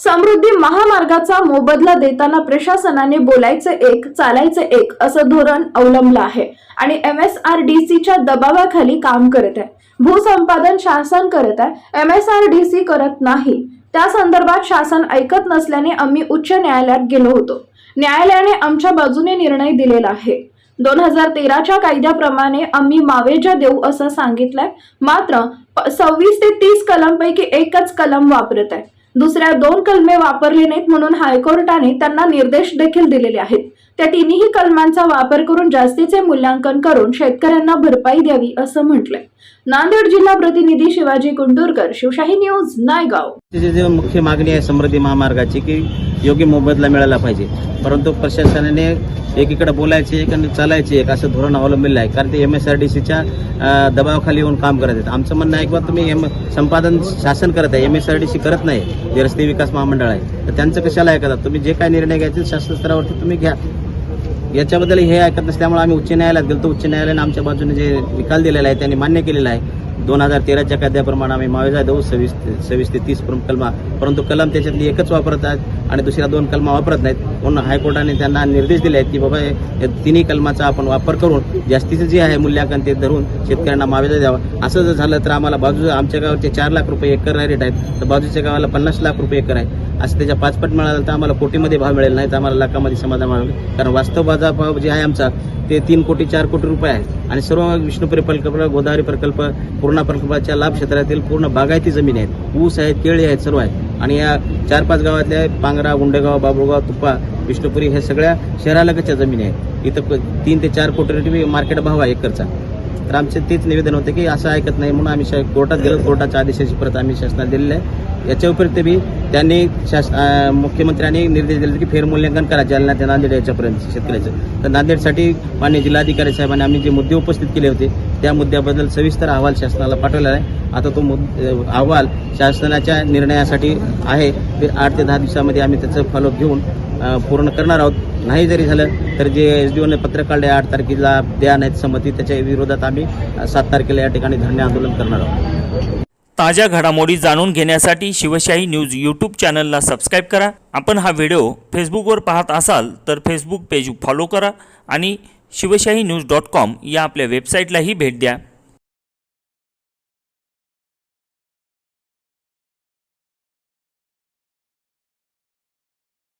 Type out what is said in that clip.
समृद्धी महामार्गाचा मोबदला देताना प्रशासनाने बोलायचे एक चालायचे एक असं धोरण अवलंबलं आहे. आणि एम एस आर डी सीच्या दबावाखाली काम करत आहे. भूसंपादन शासन करत आहे. M S R D C करत नाही. त्या संदर्भात शासन ऐकत नसल्याने आम्ही उच्च न्यायालयात गेलो होतो. न्यायालयाने आमच्या बाजूने निर्णय दिलेला आहे. दोन हजार तेराच्या कायद्याप्रमाणे आम्ही मावेजा देऊ असं सांगितलंय. मात्र सव्वीस ते तीस कलमपैकी एकच कलम वापरत आहे. दुसऱ्या दोन कलमे वापरले नाहीत म्हणून हायकोर्टाने त्यांना निर्देश देखील दिलेले आहेत. त्या तिन्ही कलमांचा वापर करून जास्तीचे मूल्यांकन करून शेतकऱ्यांना भरपाई द्यावी असं म्हटलंय. नांदेड जिल्हा प्रतिनिधी शिवाजी कुंटूरकर शिवशाही न्यूज नायगाव. त्याची जी मुख्य मागणी आहे समृद्धी महामार्गाची की योग्य मोबदला मिळाला पाहिजे. परंतु प्रशासनाने एकीकडे बोलायचे एक आणि चालायचे एक असं धोरण अवलंबिलं आहे. कारण ते एम एस आर डी सीच्या दबावाखाली येऊन काम करत आहेत. आमचं म्हणणं आहे किंवा बा तुम्ही एम संपादन शासन करत आहे. M S R D C करत नाही. जे रस्ते विकास महामंडळ आहे. तर त्यांचं कशाला ऐकतात? तुम्ही जे काय निर्णय घ्यायचे शासन स्तरावरती तुम्ही घ्या. याच्याबद्दल हे ऐकत नसल्यामुळे आम्ही उच्च न्यायालयात गेलो उच्च न्यायालयाने आमच्या बाजूने जे निकाल दिलेला आहे त्यांनी मान्य केलेला आहे. दोन हजार तेराच्या कायद्याप्रमाणे आम्ही मावेजा देऊ सव्वीस सव्वीस ते तीस प्रमुख कलमा. परंतु कलम त्याच्यातली एकच वापरत आहेत आणि दुसऱ्या दोन कलमा वापरत नाहीत. म्हणून हायकोर्टाने त्यांना निर्देश दिले आहेत की बाबा या तिन्ही कलमाचा आपण वापर करून जास्तीचं जे आहे मूल्यांकन ते धरून शेतकऱ्यांना मावेजा द्यावा. असं जर झालं तर आम्हाला बाजू आमच्या गावाचे चार लाख रुपये एकर रेट आहेत. तर बाजूच्या गावाला पन्नास लाख रुपये एकर आहे. असं त्याच्या पाचपट मिळालं तर आम्हाला कोटीमध्ये भाव मिळेल नाही तर आम्हाला लाखामध्ये समाधान मिळालं. कारण वास्तव बाजार भाव जे आहे आमचा ते तीन कोटी चार कोटी रुपये आहे. आणि सर्व विष्णुपुरी प्रकल्प गोदावरी प्रकल्प पूर्णा प्रकल्पाच्या लाभ क्षेत्रातील पूर्ण बागायती जमीन आहेत. ऊस आहेत केळी आहेत सर्व आहेत. आणि या चार पाच गावातल्या पांगरा गुंडेगाव बाबुळगाव तुप्पा विष्णुपुरी हे सगळ्या शहरालगतच्या जमीन आहेत. इथं प- तीन ते चार कोटी रुपये मार्केट भाव आहे एकरचा. तर आमचे तेच निवेदन होते की असं ऐकत नाही म्हणून आम्ही शा- कोर्टात गेलो. कोर्टाच्या आदेशाची प्रत आम्ही शासनाला दिलेली आहे. याच्या उपयुक्त बी त्यांनी शास मुख्यमंत्र्यांनी निर्देश दिले की फेरमूल्यांकन करा जालना ते नांदेड याच्यापर्यंत शेतकऱ्याचं. तर नांदेडसाठी मान्य जिल्हाधिकारी साहेबांनी आम्ही जे मुद्दे उपस्थित केले होते त्या मुद्द्याबद्दल सविस्तर अहवाल शासनाला पाठवलेला आहे. आता तो मुद अहवाल शासनाच्या निर्णयासाठी आहे. ते आठ ते दहा दिवसामध्ये आम्ही त्याचं फॉलोअप घेऊन पूर्ण करणार आहोत. नाही जरी झालं तर जे एस डी ओने पत्र काढले आठ तारखेला द्या नाहीत संमती त्याच्या विरोधात आम्ही सात तारखेला या ठिकाणी धरणे आंदोलन करणार आहोत. ताज्या घडामोडी जाणून घेण्यासाठी शिवशाही न्यूज यूट्यूब चॅनलला सबस्क्राईब करा. आपण हा व्हिडिओ फेसबुकवर पाहत असाल तर फेसबुक पेज फॉलो करा आणि शिवशाही न्यूज डॉट कॉम या आपल्या वेबसाईटलाही भेट द्या.